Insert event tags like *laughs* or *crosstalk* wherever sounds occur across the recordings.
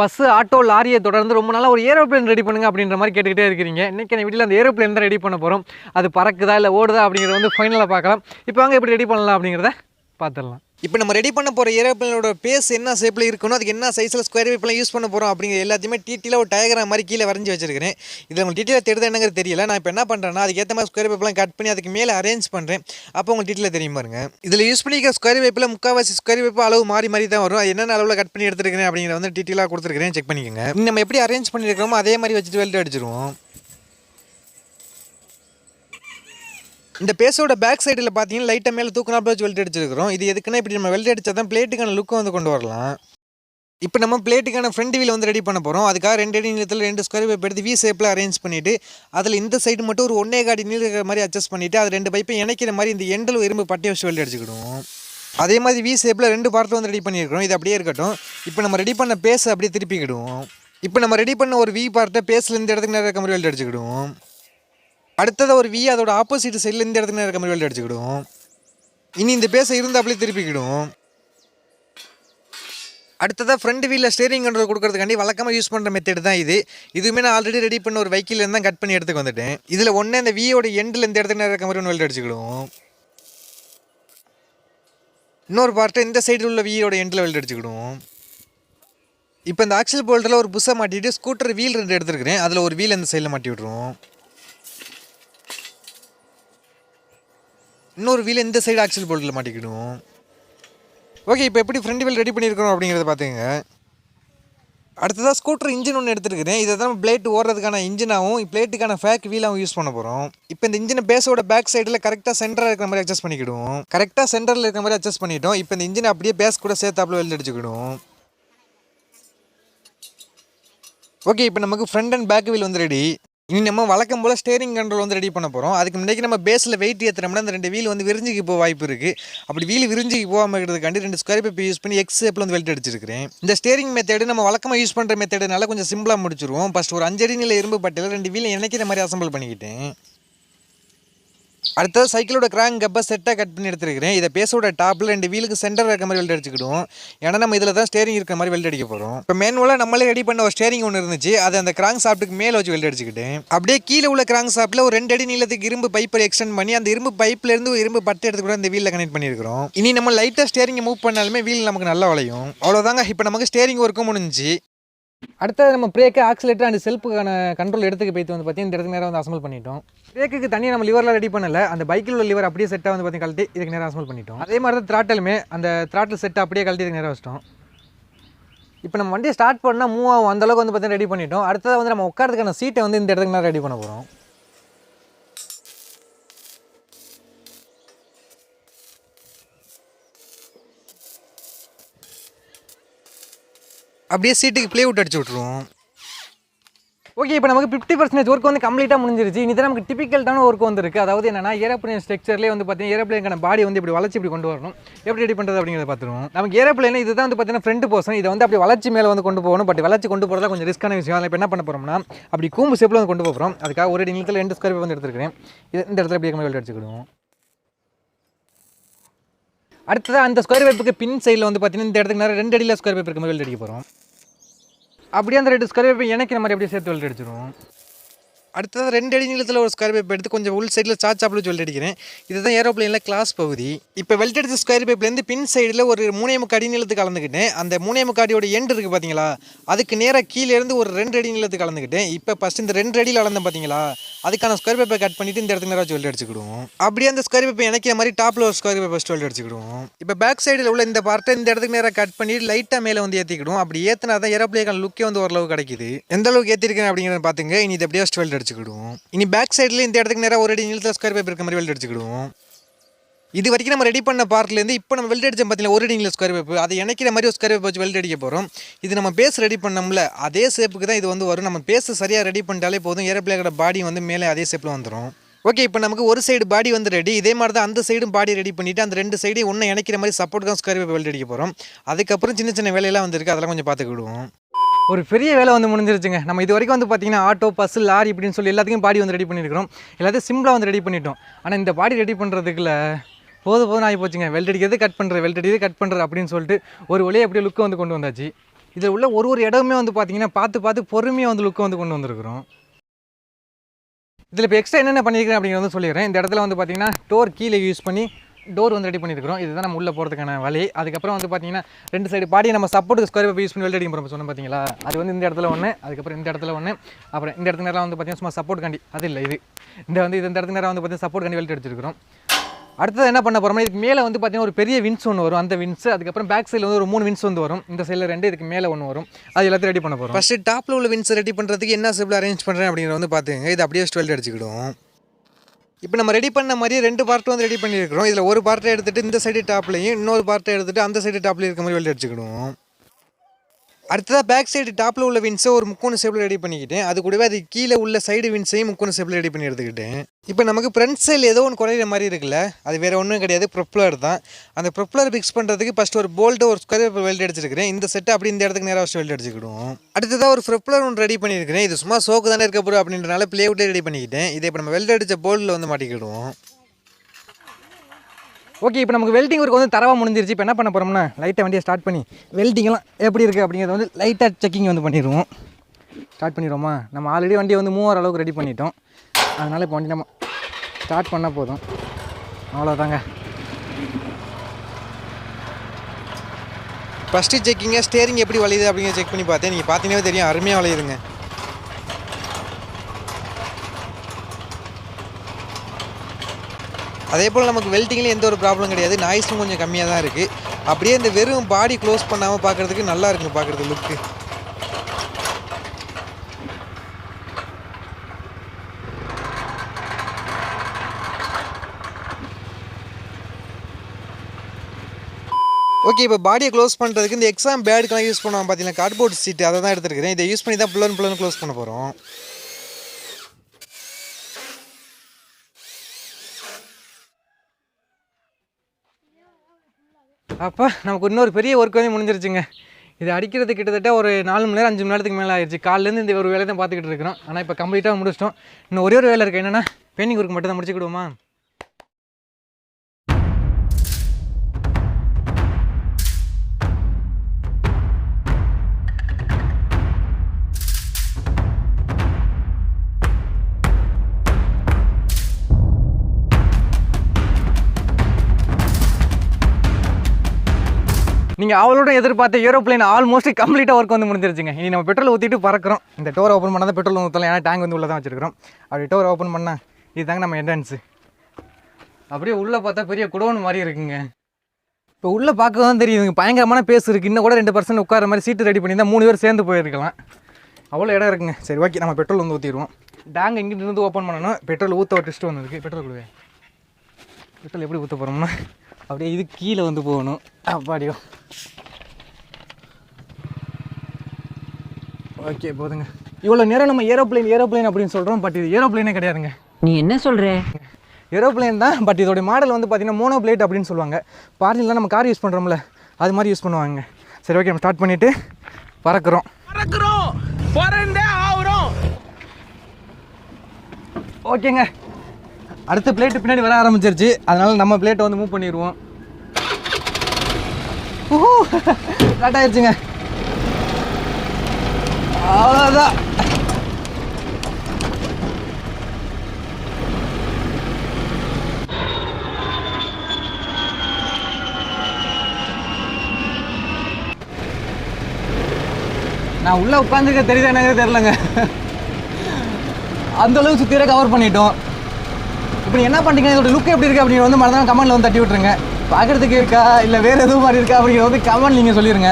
Bus auto லாரியை தொடர்ந்து ரொம்ப நாளாக ஒரு ஏரோப்ளேன் ரெடி பண்ணுங்க அப்படின்ற மாதிரி கேட்டுக்கிட்டே இருக்கிறீங்க. இன்றைக்கி என் வீட்டில் அந்த ஏரோப்ளேன் தான் ரெடி பண்ண போகிறோம் அது பறக்குதா இல்லை ஓடுதா அப்படிங்கிறத வந்து ஃபைனலாக பார்க்கலாம். இப்போ வாங்க எப்படி ரெடி பண்ணலாம் அப்படிங்கிறத பார்த்துடலாம். இப்போ நம்ம ரெடி பண்ண போகிற ஏரோப்ளேனோட பேஸ் என்ன ஷேப்பில் இருக்கணும் அதுக்கு என்ன சைஸில் ஸ்கொயர் வேப்லாம் யூஸ் பண்ண போகிறோம் அப்படிங்கிற எல்லாத்தையுமே டீட்டெயிலாக ஒரு டயக்ராம் மாதிரி கீழே வரைஞ்சி வச்சிருக்கிறேன். இதில் உங்களுக்கு டீட்டெயிலாக தெரியுது என்னங்கிறது தெரியல. நான் இப்போ என்ன பண்ணுறேன்னா அதுக்கேற்ற மாதிரி ஸ்கொயர் வேப்லாம் கட் பண்ணி அதுக்கு மேலே அரேஞ்ச் பண்ணுறேன் அப்போ உங்களுக்கு டீட்டெயிலாக தெரியும் பாருங்க. இதில் யூஸ் பண்ணிக்கிற ஸ்கொயர் வேப்பில் முக்கால்வாசி ஸ்கொயர் வேப்பு அளவு மாறி மாறி தான் வரும். என்னென்ன அளவில் கட் பண்ணி எடுத்துருக்கிறேன் அப்படிங்கிற வந்து டீட்டெயிலாக கொடுத்துருக்கிறேன். செக் பண்ணிக்கோங்க. நம்ம எப்படி அரேஞ்ச் பண்ணியிருக்கிறோமோ அதே மாதிரி வச்சுட்டு வெல்ட் அடிச்சிருவோம். இந்த பேஸோட பேக் சைடில் பார்த்தீங்கன்னா லைட்டாக மேலே தூக்கினாப்பில் வச்சு வெல்ட் அடிச்சிருக்கிறோம். இது எதுக்குன்னா இப்படி நம்ம வெல்ட் அடிச்சா தான் பிளேட்டுக்கான லுக்கை வந்து கொண்டு வரலாம். இப்போ நம்ம பிளேட்டுக்கான ஃப்ரண்ட் வீல் வந்து ரெடி பண்ண போகிறோம் அதுக்காக ரெண்டு அடி நீளத்தில் ரெண்டு ஸ்கொயர் பைப் எடுத்து வி ஷேப்பில் அரேஞ்ச் பண்ணிவிட்டு அதில் இந்த சைடு மட்டும் ஒரு ஒன்றே காடி நீள் இருக்கிற மாதிரி அட்ஜஸ்ட் பண்ணிவிட்டு அது ரெண்டு பைப்பை இணைக்கிற மாதிரி இந்த எண்டில் இரும்பு பட்டை வச்சு வெல்ட் அடிச்சுக்கிடுவோம். அதே மாதிரி வி ஷேப்பில் ரெண்டு பார்ட்டில் வந்து ரெடி பண்ணியிருக்கிறோம். இது அப்படியே இருக்கட்டும். இப்போ நம்ம ரெடி பண்ண பேஸை அப்படியே திருப்பிக்கிடுவோம். இப்போ நம்ம ரெடி பண்ண ஒரு வி பார்ட்டை பேஸில் இந்த இடத்துக்கு நேரம் இருக்க மாதிரி வெல்ட் அடிச்சுக்கிடுவோம். அடுத்ததாக ஒரு வி அதோட ஆப்போசிட் சைடில் இந்த இடத்துல இருக்க மாதிரி வெல்ட் அடிச்சுக்கிடுவோம் இனி இந்த பேச இருந்து அப்படியே திருப்பிக்கிடும். அடுத்ததாக ஃப்ரண்ட் வீலில் ஸ்டேரிங் கண்ட்ரோல் கொடுக்கறதுக்காண்டி வழக்கமாக யூஸ் பண்ணுற மெத்தட் தான் இது. இதுவுமே நான் ஆல்ரெடி ரெடி பண்ண ஒரு வெஹிக்கிள் தான் கட் பண்ணி எடுத்துக்கு வந்துட்டேன். இதில் ஒன்று இந்த வியோட எண்டில் இந்த இடத்துல இருக்க மாதிரி ஒன்று வெல்ட் அடிச்சுக்கிடுவோம் இன்னொரு பார்ட்டு இந்த சைடில் உள்ள வியோட எண்டில் வெல்ட் அடிச்சுக்கிடுவோம் இப்போ இந்த ஆக்சில் போல்ட்டில் ஒரு புஷை மாட்டிட்டு ஸ்கூட்டர் வீல் ரெண்டு எடுத்துருக்கிறேன். அதில் ஒரு வீல் இந்த சைடில் மாட்டி விட்ருவோம் இன்னொரு வீல் இந்த சைடு ஆக்சில் போல்ட்டில் மாட்டிக்கிடுவோம் ஓகே இப்போ எப்படி ஃப்ரண்ட் வீல் ரெடி பண்ணியிருக்கிறோம் அப்படிங்கிறத பார்த்துங்க அடுத்ததாக ஸ்கூட்டர் இன்ஜின் ஒன்று எடுத்துருக்கிறேன். இதை தான் பிளேட் ஓடுறதுக்கான இன்ஜினாகவும் பிளேட்டுக்கான ஃபேக் வீலாகவும் யூஸ் பண்ண போகிறோம் இப்போ இந்த இன்ஜினை பேஸோட பேக் சைடில் கரெக்டாக சென்டராக இருக்கிற மாதிரி அட்ஜஸ்ட் பண்ணிக்கிடுவோம். கரெக்டாக சென்டரில் இருக்கிற மாதிரி அட்ஜஸ்ட் பண்ணிட்டோம். இப்போ இந்த இன்ஜினை அப்படியே பேஸ் கூட சேர்த்தாப்புல வெளில அடிச்சுக்கிடுவோம். ஓகே இப்போ நமக்கு ஃப்ரண்ட் அண்ட் பேக் வீல் வந்து ரெடி இனி நம்ம வழக்கம் போல் ஸ்டேரிங் கண்ட்ரோல் வந்து ரெடி பண்ண போகிறோம் அதுக்கு முன்னாடி நம்ம பேஸில் வெயிட் ஏற்றுறோம்னா அந்த ரெண்டு வீல் வந்து விரிஞ்சிக்கு போக வாய்ப்பு இருக்குது அப்படி வீல் விரிஞ்சிக்கு போகாமல் இருக்கிறதுக்காண்டி ரெண்டு ஸ்கொயர் பேப்பர் யூஸ் பண்ணி எக்ஸ் ஷேப்பில் வந்து வெல்ட் அடிச்சிருக்கிறேன். இந்த ஸ்டேரிங் மெத்தேடு நம்ம வழக்கமாக யூஸ் பண்ணுற மெத்தேடுனால கொஞ்சம் சிம்பிளாக முடிச்சிருவோம். ஃபஸ்ட் ஒரு அஞ்சடி நிலை இரும்பு பட்டையில் ரெண்டு வீலை இணைக்கிற மாதிரி அசம்பிள் பண்ணிக்கிட்டேன்? அடுத்தது சைக்கிளோட கிராங்க் கப்பை செட்டாக கட் பண்ணி எடுத்துருக்கிறேன். இதை பேஸோட டாப்பில் ரெண்டு வீலுக்கு சென்டர் இருக்க மாதிரி வெல்ட் அடிச்சுக்கிடுவோம். ஏன்னா நம்ம இதில் தான் ஸ்டேரிங் இருக்கிற மாதிரி வெல்ட் அடிக்க போகிறோம் இப்போ மேனுவலாக நம்மளே ரெடி பண்ண ஒரு ஸ்டேரிங் ஒன்று இருந்துச்சு. அதை அந்த கிராங்க் சாப்பிட்டுக்கு மேலே வச்சு வெல்ட் அடிச்சுக்கிட்டேன். அப்படியே கீழே உள்ள கிராங்க் சாப்பில் ஒரு ரெண்டு அடி நீளத்துக்கு இரும்பு பைப்பை எக்ஸ்டெண்ட் பண்ணி அந்த இரும்பு பைப்லேருந்து ஒரு இரும்பு பட்டு எடுத்து கூட அந்த வீலில் கனெக்ட் பண்ணியிருக்கிறோம். இனி நம்ம லைட்டாக ஸ்டேரிங்கை மூவ் பண்ணாலுமே வீல் நமக்கு நல்லா வளையும். அவ்வளோதாங்க இப்போ நமக்கு ஸ்டேரிங் ஒர்க்கும் முடிஞ்சு அடுத்தது நம்ம பிரேக்கு ஆக்சிலேட்டர் அண்ட் செல்ஃபுக்கான கண்ட்ரோல் எடுத்துக்கு போய்த்து வந்து பார்த்தீங்கன்னா இந்த இடத்துக்கு நேரம் வந்து அசம்பிள் பண்ணிட்டோம். பிரேக்குக்கு தனியாக நம்ம லிவரில் ரெடி பண்ணல. அந்த பைக்கில் உள்ள லிவர் அப்படியே செட்டாக வந்து பார்த்தீங்கன்னா கழட்டி இதுக்கு நேரம் அசம்பிள் பண்ணிட்டோம். அதே மாதிரி தான் த்ராட்டலுமே அந்த த்ராட்டில் செட்டை அப்படியே கழட்டி இதுக்கு நேரம் வச்சிட்டோம். இப்போ நம்ம வண்டியை ஸ்டார்ட் பண்ணால் மூவ் ஆகும். அந்த அளவுக்கு வந்து பார்த்தீங்கன்னா ரெடி பண்ணிட்டோம். அடுத்தது வந்து நம்ம உட்காரதுக்கான சீட்டை வந்து இந்த இடத்துக்கு நேரம் ரெடி பண்ண போகிறோம் அப்படியே சீட்டுக்கு ப்ளே அவுட் அடிச்சு விட்ருவோம் ஓகே இப்போ நமக்கு ஃபிஃப்டி பர்சன்டேஜ் ஒர்க் வந்து கம்ப்ளீட்டாக முடிஞ்சிருச்சு. இனி தான் நமக்கு டிபிக்கல்ட்டான ஒர்க் வந்துருக்கு. அதாவது என்னன்னா ஏரோப்ளேன் ஸ்ட்ரக்சர்லேயே வந்து பார்த்தீங்கன்னா ஏரோப்ளேனுக்கான பாடி வந்து இப்படி வளர்ச்சி இப்படி கொண்டு வரணும். எப்படி ரெடி பண்ணுறது அப்படிங்கிறத பார்த்துருவோம் நமக்கு ஏரோப்ளேன் இதுதான் வந்து பார்த்தீங்கன்னா ஃப்ரண்ட் போர்ஷன் இதை வந்து அப்படி வளர்ச்சி மேலே வந்து கொண்டு போகணும். பட் வளர்ச்சி கொண்டு போகிறதா கொஞ்சம் ரிஸ்க்கான விஷயம். அதில் இப்போ என்ன பண்ண போகிறோம்னா அப்படி கூம்பு ஷேப்பில் வந்து கொண்டு போகிறோம் அதுக்காக ஒரு நிலத்தில் ரெண்டு ஸ்கொயர் வந்து எடுத்துருக்கிறேன். இது இந்த இடத்துல இப்படி வெளியே அடிச்சுக்கிடுவோம் அடுத்ததாக அந்த ஸ்கொயர் வேப்புக்கு பின் சைடில் வந்து பார்த்தீங்கன்னா இந்த இடத்துக்கு நேரம் ரெண்டு அடியில் ஸ்கொயர் பைப்புக்கு மேலே அடிக்க போகிறோம் அப்படியே அந்த ரெண்டு ஸ்கொயர் பேப்பர் இணைக்கிற மாதிரி அப்படியே சேர்த்து வெல்ட் அடிச்சிடும் அடுத்தது ரெண்டு அடி நீளத்தில் ஒரு ஸ்கொயர் பைப் எடுத்து கொஞ்சம் உள் சைடில் சாச்சாப்பில் வெல்ட் அடிக்கிறேன். இதுதான் ஏரோப்ளேனில் கிளாஸ் பகுதி. இப்போ வெல்ட் அடித்த ஸ்கொயர் பைப்லேருந்து பின் சைடில் ஒரு மூணே முக்கு அடி நீளத்துக்கு கலந்துக்கிட்டேன். அந்த மூணே முக்கு அடியோட எண்டு இருக்குது பார்த்தீங்களா அதுக்கு நேராக கீழே இருந்து ஒரு ரெண்டு அடி நீளத்துக்கு கலந்துக்கிட்டேன். இப்போ ஃபஸ்ட் இந்த ரெண்டு அடியில் அளந்தேன் பார்த்தீங்களா அதுக்கான ஸ்கொயர் பேப்பர் கட் பண்ணிட்டு இந்த இடத்துக்கு நேராக வெல்ட் அடிச்சுக்கிடுவோம். அப்படியே அந்த ஸ்கொயர் பேப்பர் இணைக்கிற மாதிரி டாப்பில் ஒரு ஸ்கொயர் பேப்பர் ஃபஸ்ட் வெல்ட் அடிச்சுக்கிடுவோம். இப்போ பேக் சைடில் உள்ள இந்த பார்ட்டை இந்த இடத்துக்கு நேராக கட் பண்ணி லைட்டாக மேலே வந்து ஏற்றிக்கிடுவோம் அப்படி ஏற்றினா தான் ஏரோப்ளேக்கான லுக்கே வந்து ஓரளவு கிடைக்குது. எந்த அளவுக்கு ஏற்றிருக்கேன் அப்படிங்கிறத பார்த்துங்க இனி இது அப்படியே ஃபஸ்ட் வெல்ட் அடிச்சுக்கிடுவோம். இனி பேக் சைடில் இந்த இடத்துக்கு நேராக ஒரு அடி நீளத்தில் ஸ்கொயர் பேப்பர் இருக்க மாதிரி வெல்ட் அடிச்சுக்கிடுவோம். இது வரைக்கும் நம்ம ரெடி பண்ண பார்ட்லேருந்து இப்போ நம்ம வெல்ட் அடிச்சோம் பார்த்தீங்கன்னா ஒரு அடிங்கில் ஸ்கொயர் பேப்பர் அதை இணைக்கிற மாதிரி ஒரு ஸ்கொயர் பைப் வச்சு வெல்ட் அடிக்க போகிறோம் இது நம்ம பேஸ் ரெடி பண்ணோம்ல அதே ஷேப்புக்கு தான் இது வந்து வரும். நம்ம பேஸ் சரியாக ரெடி பண்ணிட்டாலே போதும். ஏரோப்ளேனோட பாடி வந்து மேலே அதே ஷேப்பில் வந்துடும் ஓகே இப்போ நமக்கு ஒரு சைடு பாடி வந்து ரெடி இதே மாதிரி தான் அந்த சைடும் பாடி ரெடி பண்ணிவிட்டு அந்த ரெண்டு சைடையும் ஒன்று இணைக்கிற மாதிரி சப்போர்ட் தான் ஸ்கொயர் பேப்பர் வெல்ட் அடிக்க போகிறோம் அதுக்கப்புறம் சின்ன சின்ன வேலையெல்லாம் வந்திருக்கு. அதெல்லாம் கொஞ்சம் பார்த்துக்கிடுவோம் ஒரு பெரிய வேலை வந்து முடிஞ்சிருச்சுங்க. நம்ம இது வரைக்கும் வந்து பார்த்தீங்கன்னா ஆட்டோ பஸ் லாரி இப்படின்னு சொல்லி எல்லாத்துக்கும் பாடி வந்து ரெடி பண்ணியிருக்கிறோம் எல்லாத்தையும் சிம்பிளாக வந்து ரெடி பண்ணிட்டோம். ஆனால் இந்த பாடி ரெடி பண்ணுறதுக்குள்ள போதும் போதும் ஆகி போச்சுங்க வெல்ட் அடிக்கிறது கட் பண்ணுற வெல்ட் அடிக்கிறது கட் பண்ணுற அப்படின்னு சொல்லிட்டு ஒரு வழியாக அப்படியே லுக்கை வந்து கொண்டு வந்தாச்சு. இதில் உள்ள ஒரு ஒரு இடமே வந்து பார்த்தீங்கன்னா பார்த்து பார்த்து பொறுமையாக வந்து லுக்கை வந்து கொண்டு வந்திருக்கிறோம். இதில் இப்போ எக்ஸ்ட்ரா என்னென்ன பண்ணியிருக்கிறேன் அப்படிங்கிறத வந்து சொல்லிடுறேன். இந்த இடத்துல வந்து பார்த்தீங்கன்னா டோர் கீழே யூஸ் பண்ணி டோர் வந்து ரெடி பண்ணியிருக்கிறோம். இதுதான் நம்ம உள்ளே போகிறதுக்கான வழி. அதுக்கப்புறம் வந்து பார்த்தீங்கன்னா ரெண்டு சைடு பாடியை நம்ம சப்போர்ட் ஸ்கொயர் பேப்பர் யூஸ் பண்ணி வெல்ட் அடிக்க போகிறோம் சொன்னோம் பார்த்தீங்களா அது வந்து இந்த இடத்துல ஒன்று அதுக்கப்புறம் இந்த இடத்துல ஒன்று அப்புறம் இந்த இடத்துல நேரம் வந்து பார்த்தீங்கன்னா சும்மா சப்போர்ட் காண்டி அது இல்லை இது. இந்த வந்து இந்த இடத்துல நேரம் வந்து பார்த்தீங்கன்னா சப்போர்ட் காண்டி வெல்ட் அடிச்சிருக்கிறோம். அடுத்தது என்ன பண்ண போகிறோம்னா இதுக்கு மேலே வந்து பார்த்தீங்கன்னா ஒரு பெரிய வின்ஸ் ஒன்று வரும். அந்த வின்ஸ் அதுக்கப்புறம் பேக் சைடில் வந்து ஒரு மூணு வின்ஸ் வந்து வரும். இந்த சைடில் ரெண்டு இதுக்கு மேலே ஒன்று வரும். அது எல்லாத்தையும் ரெடி பண்ண போகிறோம் ஃபஸ்ட்டு டாப்பில் உள்ள வின்ஸ் ரெடி பண்ணுறதுக்கு என்ன சிம்பிள் அரேஞ்ச் பண்ணுறேன் அப்படிங்கிற வந்து பார்த்துங்க இது அப்படியே ஸ்வெல்ட் அடிச்சுக்கிடும் இப்போ நம்ம ரெடி பண்ண மாதிரியே ரெண்டு பார்ட் வந்து ரெடி பண்ணியிருக்கிறோம். இதில் ஒரு பார்ட்டை எடுத்துகிட்டு இந்த சைடு டாப்லையும் இன்னொரு பார்ட்டை எடுத்துகிட்டு அந்த சைடு டாப்லையும் இருக்க மாதிரி வெல்ட் அடிச்சுக்கிடுவோம். அடுத்ததாக பேக் சைடு டாப்பில் உள்ள வின்ஸை ஒரு முக்கோண ஷேப்பில் ரெடி பண்ணிக்கிட்டேன். அது கூடவே அது கீழே உள்ள சைடு வின்ஸையும் முக்கோண ஷேப்பில் ரெடி பண்ணி எடுத்துக்கிட்டேன். இப்போ நமக்கு ஃப்ரண்ட் சைடில் ஏதோ ஒன்று குறையிற மாதிரி இருக்குல்ல? அது வேறு ஒன்றும் கிடையாது. ப்ரொப்ளர் தான். அந்த ப்ரொப்ளர் ஃபிக்ஸ் பண்ணுறதுக்கு ஃபஸ்ட்டு ஒரு போல்ட்டு ஒரு ஸ்கொயர் பேப்பர் வெல்ட் அடிச்சிருக்கிறேன். இந்த செட்டை அப்படி இந்த இடத்துக்கு நேராக வச்சு வெல்ட் அடிச்சுக்கிடுவோம். அடுத்ததாக ஒரு ப்ரொப்ளர் ஒன்று ரெடி பண்ணியிருக்கிறேன். இது சும்மா சோக்கு தானே இருக்க போகிறோம் அப்படின்றனால ப்ளே ரெடி பண்ணிக்கிட்டேன். இதை இப்போ நம்ம வெல்ட் அடித்த போல்டில் வந்து மாட்டிக்கிடுவோம். ஓகே இப்போ நமக்கு வெல்டிங் ஒர்க் வந்து தரவாக முடிஞ்சிருச்சு. இப்போ என்ன பண்ண போகிறோம்னா லைட்டாக வண்டியை ஸ்டார்ட் பண்ணி வெல்டிங்லாம் எப்படி இருக்குது அப்படிங்கிறத வந்து லைட்டாக செக்கிங் வந்து பண்ணிடுவோம். ஸ்டார்ட் பண்ணிடுவோமா? நம்ம ஆல்ரெடி வண்டியை வந்து மூவாயிரம் அளவுக்கு ரெடி பண்ணிட்டோம். அதனால் இப்போ வண்டி நம்ம ஸ்டார்ட் பண்ணால் போதும். அவ்வளோதாங்க ஃபஸ்ட்டு செக்கிங்க ஸ்டேரிங் எப்படி வளையுது அப்படிங்கிற செக் பண்ணி பார்த்தேன். நீங்கள் பார்த்தீங்கன்னா தெரியும் அருமையாக வளையுதுங்க அதே போல் நமக்கு வெல்டிங்லேயும் எந்த ஒரு ப்ராப்ளம் கிடையாது. நாய்ஸும் கொஞ்சம் கம்மியாக தான் இருக்குது அப்படியே இந்த வெறும் பாடி க்ளோஸ் பண்ணாமல் பார்க்குறதுக்கு நல்லா இருக்குங்க பார்க்குறதுக்கு லுக்கு ஓகே இப்போ பாடியை க்ளோஸ் பண்ணுறதுக்கு இந்த எக்ஸாம் பேடுக்கெல்லாம் யூஸ் பண்ணுவாங்க பார்த்தீங்கன்னா கார்ட்போர்ட் சீட் அதை தான் எடுத்துருக்கிறேன். இதை யூஸ் பண்ணி தான் புல்லன் புல்லன் க்ளோஸ் பண்ண போகிறோம் அப்போ நமக்கு இன்னொரு பெரிய ஒர்க் வந்து முடிஞ்சிருச்சுங்க. இது அடிக்கிறது கிட்டத்தட்ட ஒரு நாலு மணி நேரம் அஞ்சு மணி நேரத்துக்கு மேலே ஆயிடுச்சு காலிலேருந்து இந்த ஒரு வேலையை தான் பார்த்துக்கிட்டு இருக்கிறோம். ஆனால் இப்போ கம்ப்ளீட்டாக முடிச்சிட்டோம். இன்னும் ஒரே ஒரு வேலை இருக்குது என்னென்னா பெயிண்டிங் ஒர்க் மட்டும் தான் முடிச்சுக்கிடுவோமா நீங்கள் அவளோட எதிர்பார்த்த ஏரோப்ளேன் ஆல்மோஸ்ட் கம்ப்ளீட்டாக ஒர்க் வந்து முடிஞ்சிருச்சுங்க. இனி நம்ம பெட்ரோல் ஊற்றிட்டு பறக்கிறோம். இந்த டோர் ஓப்பன் பண்ணால் பெட்ரோல் ஊற்றலாம் ஏன்னா டேங்க் வந்து உள்ளே தான் வச்சிருக்கிறோம். அப்படி டோர் ஓப்பன் பண்ணால் இதுதாங்க நம்ம என்ட்ரன்ஸு அப்படியே உள்ளே பார்த்தா பெரிய குடோன் மாதிரி இருக்குங்க. இப்போ உள்ளே பார்க்க தான் தெரியுதுங்க. பயங்கரமான பேஸ் இருக்குது இன்னும் கூட ரெண்டு பர்சன்ட் உட்கார மாதிரி சீட்டு ரெடி பண்ணி மூணு பேர் சேர்ந்து போயிருக்கலாம். அவ்வளோ இடம் இருக்குங்க. சரி ஓகே நம்ம பெட்ரோல் வந்து ஊற்றிடுவோம் டேங்க் இங்கிட்டு இருந்து ஓப்பன் பண்ணணும். பெட்ரோல் ஊற்ற ஒரு டெஸ்ட் வந்துருக்கு பெட்ரோல் கொடுவேன் பெட்ரோல் எப்படி ஊற்ற போகிறோம்னா அப்படியே இது கீழே வந்து போகணும். அப்பாடியோ. ஓகே போதுங்க. இவ்வளோ நேரம் நம்ம ஏரோப்ளேன் ஏரோப்ளேன் அப்படின்னு சொல்கிறோம் பட் இது ஏரோப்ளேனே கிடையாதுங்க. நீ என்ன சொல்ற? ஏரோப்ளேன் தான் பட் இதோட மாடல் வந்து பார்த்தீங்கன்னா மோனோ பிளேட் அப்படின்னு சொல்லுவாங்க. பார்லிலாம் நம்ம கார் யூஸ் பண்ணுறோம்ல அது மாதிரி யூஸ் பண்ணுவாங்க சரி ஓகே நம்ம ஸ்டார்ட் பண்ணிவிட்டு பறக்கிறோம். பறக்கிறோம். பறந்தே ஆகுறோம் ஓகேங்க. அடுத்த பிளேட்டு பின்னாடி வர ஆரம்பிச்சிருச்சு. அதனால நம்ம பிளேட்டை வந்து மூவ் பண்ணிடுவோம் ஸ்டார்ட் ஆயிடுச்சுங்க அவ்வளோதான் நான் உள்ளே உட்காந்துருக்க தெரியுதா என்னங்க தெரிலங்க அந்த அளவுக்கு சுத்திர கவர் பண்ணிட்டோம். இப்போ என்ன பண்ணுறீங்க இதோட லுக் எப்படி இருக்குது அப்படின்னு வந்து மறந்தாலும் கமெண்ட்டில் வந்து தட்டி விட்ருங்க பார்க்குறதுக்கு இருக்கா? இல்லை வேறு எதுவும் மாதிரி இருக்கா? அப்படிங்கிறது வந்து கமெண்ட் நீங்கள் சொல்லிடுங்க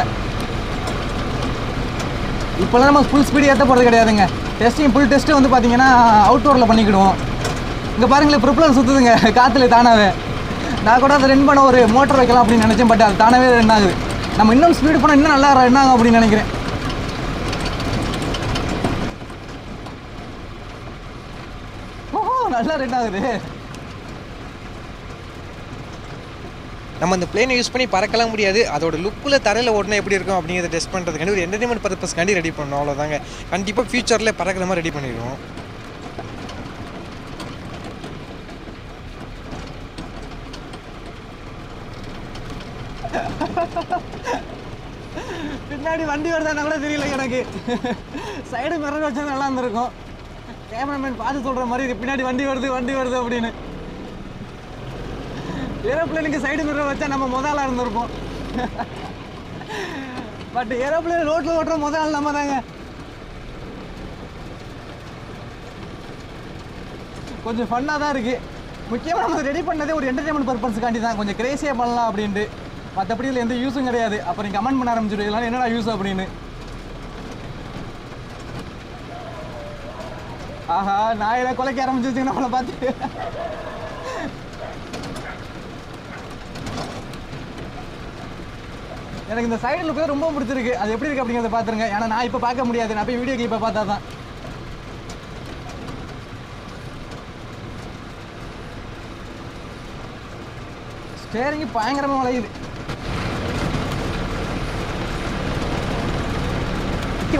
இப்போல்லாம் நம்ம ஃபுல் ஸ்பீடு ஏற்ற போகிறது கிடையாதுங்க. டெஸ்டிங் ஃபுல் டெஸ்ட்டு வந்து பார்த்தீங்கன்னா அவுட்டோரில் பண்ணிக்கிடுவோம். இங்கே பாருங்களேன் ப்ரிப்ளர் சுற்றுதுங்க காற்றுல தானாகவே நான் கூட அதை ரென் பண்ண ஒரு மோட்டர் வைக்கலாம் அப்படின்னு நினச்சேன் பட் அது தானாகவே ரென் ஆகுது. நம்ம இன்னும் ஸ்பீடு போனால் இன்னும் நல்லா என்ன ஆகும் அப்படின்னு நினைக்கிறேன். ஓஹோ நல்லா ஆகுது. நம்ம அந்த பிளேனை யூஸ் பண்ணி பறக்கலாம் முடியாது. அதோட லுக்கில் தரையில் ஓட்டினா எப்படி இருக்கும் அப்படிங்கிறத டெஸ்ட் பண்ணுறதுக்காண்டி ஒரு என்டர்டைன்மெண்ட் பர்பஸ்க்காண்டி ரெடி பண்ணோம் அவ்வளோதாங்க கண்டிப்பாக ஃபியூச்சரில் பறக்கிற மாதிரி ரெடி பண்ணிடுவோம். பின்னாடி வண்டி வருதான்னு கூட தெரியல எனக்கு. *laughs* சைடு மிரர் வச்சா நல்லா இருந்திருக்கும். கேமராமேன் பார்த்து சொல்கிற மாதிரி இது பின்னாடி வண்டி வருது வண்டி வருது அப்படின்னு. ஏரோப்ளேனுக்கு சைடு மிரர் வச்சா நம்ம முதலாக இருந்திருப்போம். பட் ஏரோப்ளேன் ரோட்டில் ஓட்டுற முதல் ஆள் நம்ம தாங்க. கொஞ்சம் ஃபன்னாக தான் இருக்குது முக்கியமாக நம்ம ரெடி பண்ணதே ஒரு என்டர்டைன்மெண்ட் பர்பஸ்க்காண்டி தான். கொஞ்சம் கிரேசியாக பண்ணலாம் அப்படின்ட்டு. மற்றபடி இதில் எந்த யூஸும் கிடையாது. அப்புறம் கமெண்ட் பண்ண ஆரம்பிச்சிடுவீங்களா என்னடா யூஸ் அப்படின்னு. ஆஹா நாயெல்லாம் குலைக்க ஆரம்பிச்சிருச்சுங்க நம்மளை பார்த்து. எனக்கு இந்த சைடு லுக்கு ரொம்ப பிடிச்சிருக்கு. அது எப்படி இருக்கு அப்படிங்கிறத பார்த்துருங்க ஏன்னா நான் இப்போ பார்க்க முடியாது. நான் போய் வீடியோ கிளிப்பை பார்த்தா தான் ஸ்டேரிங் பயங்கரமாக வளையுது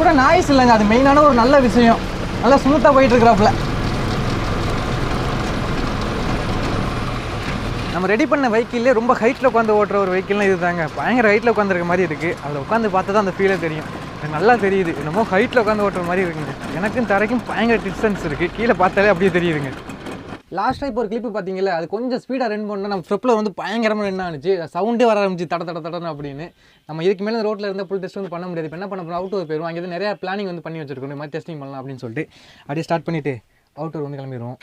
கூட நாய்ஸ் இல்லைங்க. அது மெயினான ஒரு நல்ல விஷயம். நல்லா ஸ்மூத்தாக போயிட்டு இருக்கிறாப்புல நம்ம ரெடி பண்ண வெஹிக்கிள்லேயே ரொம்ப ஹைட்டில் உட்காந்து ஓட்டுற ஒரு வெஹிக்கிள்லாம் இது தாங்க பயங்கர ஹைட்டில் உட்காந்துருக்க மாதிரி இருக்குது அதில் உட்காந்து பார்த்தா தான் அந்த ஃபீலே தெரியும். எனக்கு நல்லா தெரியுது. என்னமோ ஹைட்டில் உட்காந்து ஓட்டுற மாதிரி இருக்குங்க. எனக்கும் தரைக்கும் பயங்கர டிஸ்டன்ஸ் இருக்குது கீழே பார்த்தாலே அப்படியே தெரியுதுங்க. லாஸ்ட்டாக இப்போ ஒரு கிளிப்பு பார்த்தீங்களா அது கொஞ்சம் ஸ்பீடாக ரன் பண்ணால் நம்ம ஸ்டெப்பில் வந்து பயங்கரமாக ரன் ஆனிச்சு. சவுண்டே வர ஆரம்பிச்சு தட தட தடன்னு அப்படின்னு. நம்ம இதுக்கு மேலே ரோட்டில் இருந்தால் ஃபுல் டெஸ்ட் வந்து பண்ண முடியாது. இப்போ என்ன பண்ண போகிறோம் அவுட் போயிடும் அங்கே நிறையா பிளானிங் வந்து பண்ணி வச்சிருக்கோம் இந்த மாதிரி டெஸ்டிங் பண்ணலாம் அப்படின்னு சொல்லிட்டு அப்படியே ஸ்டார்ட் பண்ணிவிட்டு அவுட்டர் வந்து கிளம்பிடுவோம்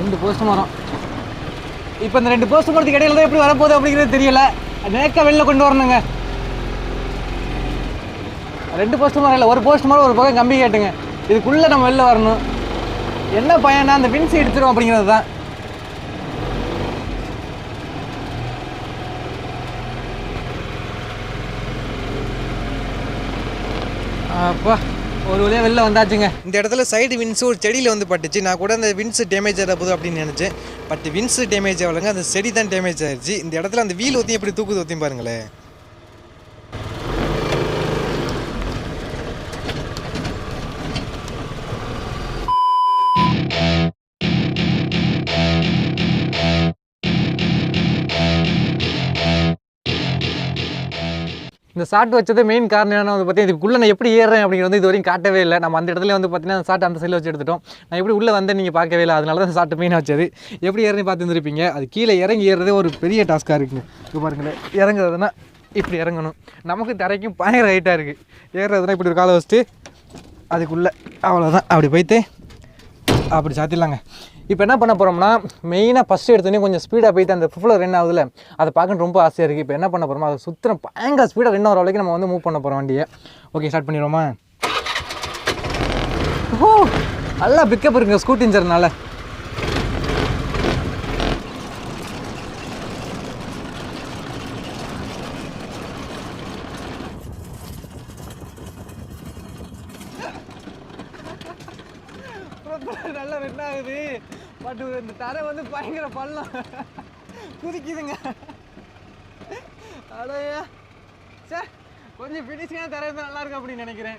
ரெண்டு போஸ்ட் மரம் இப்போ இந்த ரெண்டு போஸ்ட் மரத்துக்கு இடையில தான் எப்படி வரப்போகுது அப்படிங்கிறது தெரியல. நேக்காக வெளில கொண்டு வரணுங்க. ரெண்டு போஸ்ட் மரம் இல்லை ஒரு போஸ்ட் மரம் ஒரு பக்கம் கம்பி கேட்டுங்க. இதுக்குள்ளே நம்ம வெளில வரணும். என்ன பயனா அந்த வின்ஸ் எடுத்துரும் அப்படிங்கிறது தான். அப்பா. ஒரு வழியாக வெளில வந்தாச்சுங்க. இந்த இடத்துல சைடு வின்ஸு ஒரு செடியில் வந்து பட்டுச்சு. நான் கூட அந்த வின்ஸ் டேமேஜ் ஆகிற போதும் அப்படின்னு நினச்சேன். பட் வின்ஸ் டேமேஜ் ஆகலைங்க. அந்த செடி தான் டேமேஜ் ஆயிடுச்சு இந்த இடத்துல அந்த வீல் ஊற்றி எப்படி தூக்குது ஊற்றி பாருங்களேன். இந்த ஷாட் வச்சது மெயின் காரணம் என்ன வந்து பார்த்தீங்கன்னா இதுக்குள்ளே நான் எப்படி ஏறுறேன் அப்படிங்கிறது வந்து இது வரைக்கும் காட்டவே இல்லை. நம்ம அந்த இடத்துல வந்து பார்த்தீங்கன்னா அந்த ஷாட் அந்த சைடில் வச்சு எடுத்துட்டோம். நான் எப்படி உள்ளே வந்தேன் நீங்கள் பார்க்கவே இல்லை. அதனால தான் ஷாட் மெயினாக வச்சது. எப்படி ஏறி பார்த்துருந்துருப்பீங்க? அது கீழே இறங்கி ஏறுறதே ஒரு பெரிய டாஸ்க்காக இருக்குங்க. இப்போ பாருங்களேன். இறங்குறதுனா இப்படி இறங்கணும். நமக்கு தரைக்கும் பயங்கர ஹைட்டாக இருக்குது ஏறுறதுனா இப்படி ஒரு காலை வச்சுட்டு அதுக்குள்ளே அவ்வளோதான் அப்படி போயிட்டு அப்படி சாத்திடலாங்க. இப்போ என்ன பண்ண போகிறோம்னா மெயினாக ஃபஸ்ட்டு எடுத்தோடனே கொஞ்சம் ஸ்பீடாக போயிட்டு அந்த ஃபிஃப்டில் ரன் ஆகுதுல அதை பார்க்கணும் ரொம்ப ஆசையாக இருக்குது இப்போ என்ன பண்ண போகிறோமோ அதை சுற்றுற பயங்கர ஸ்பீடாக ரன் ஆகிற வரைக்கும் நம்ம வந்து மூவ் பண்ண போகிறோம் வண்டியை. Okay start பண்ணிடுவோமா? ஓ நல்லா பிக்கப் இருக்குங்க ஸ்கூட்டிஞ்சர்னால நல்லா ரன் ஆகுது பட் இந்த தரை பயங்கர பள்ளம் குதிக்குதுங்க. அடையா சே கொஞ்சம் ஃபினிஷிங்காக தரது நல்லா இருக்கும் அப்படின்னு நினைக்கிறேன்.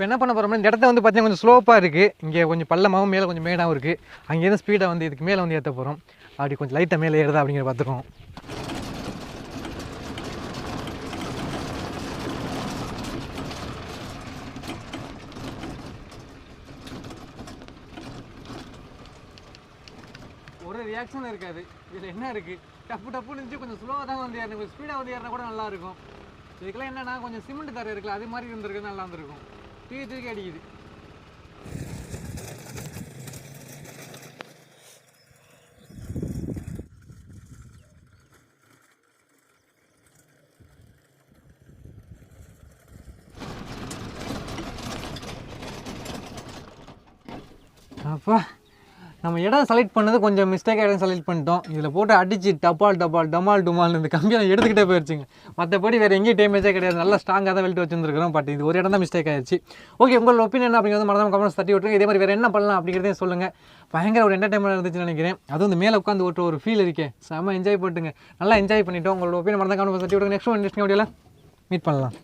இப்போ என்ன பண்ண போகிறோம்னா இந்த இடத்த வந்து பார்த்தீங்கன்னா கொஞ்சம் ஸ்லோப்பாக இருக்குது இங்கே கொஞ்சம் பள்ளமாகவும் மேலே கொஞ்சம் மேடாகவும் இருக்குது அங்கேருந்து ஸ்பீடாக வந்து இதுக்கு மேலே வந்து ஏற்ற போகிறோம் அப்படி கொஞ்சம் லைட்டாக மேலே ஏறுதா அப்படிங்கிற பார்த்துக்கோம் ஒரு ரியாக்ஷன் இருக்காது. இதில் என்ன இருக்குது டப்பு டப்புன்னு இருந்துச்சு கொஞ்சம் ஸ்லோவாக தான் வந்து ஏறணும் கொஞ்சம் ஸ்பீடாக வந்து ஏறினா கூட நல்லா இருக்கும். இதுக்கெல்லாம் என்னென்னா கொஞ்சம் சிமெண்ட் தர இருக்குல்ல அது மாதிரி இருந்திருக்கு நல்லா இருந்திருக்கும். தூக்கி தூக்கி அடிக்குது. அப்பா. நம்ம இடம் செலக்ட் பண்ணது கொஞ்சம் மிஸ்டேக்காக இடம் செலக்ட் பண்ணிட்டோம். இதில் போட்டு அடிச்சு டப்பால் டப்பால் டமால் டுமால் இந்த கம்பியை எடுத்துக்கிட்டே போயிடுச்சுங்க மற்றபடி வேறு எங்கேயும் டேமேஜே கிடையாது. நல்லா ஸ்ட்ராங்காக தான் வெல்ட் வச்சுருந்துருக்கிறோம். பட் இது ஒரு இடம் தான் மிஸ்டேக் ஆயிடுச்சு ஓகே உங்களோட ஒப்பீனியன் அப்படிங்கிறது மறந்தாம கமெண்ட்ஸ் தட்டி விட்டுருங்க. இதே மாதிரி வேறு என்ன பண்ணலாம் அப்படிங்கிறதையும் சொல்லுங்கள் பயங்கர ஒரு என்டர்டைன்மெண்ட் இருந்துச்சுன்னு நினைக்கிறேன். அது வந்து மேலே உட்காந்து ஓட்டுற ஒரு ஃபீல் இருக்கே. செம்ம என்ஜாய் பண்ணுங்க நல்லா என்ஜாய் பண்ணிட்டோம். உங்களோட ஒப்பீனியன் மறந்தாம கமெண்ட்ஸ் தட்டி விடுங்க நெக்ஸ்ட் ஒன் நெக்ஸ்ட் வீடியோவில் மீட் பண்ணலாம்.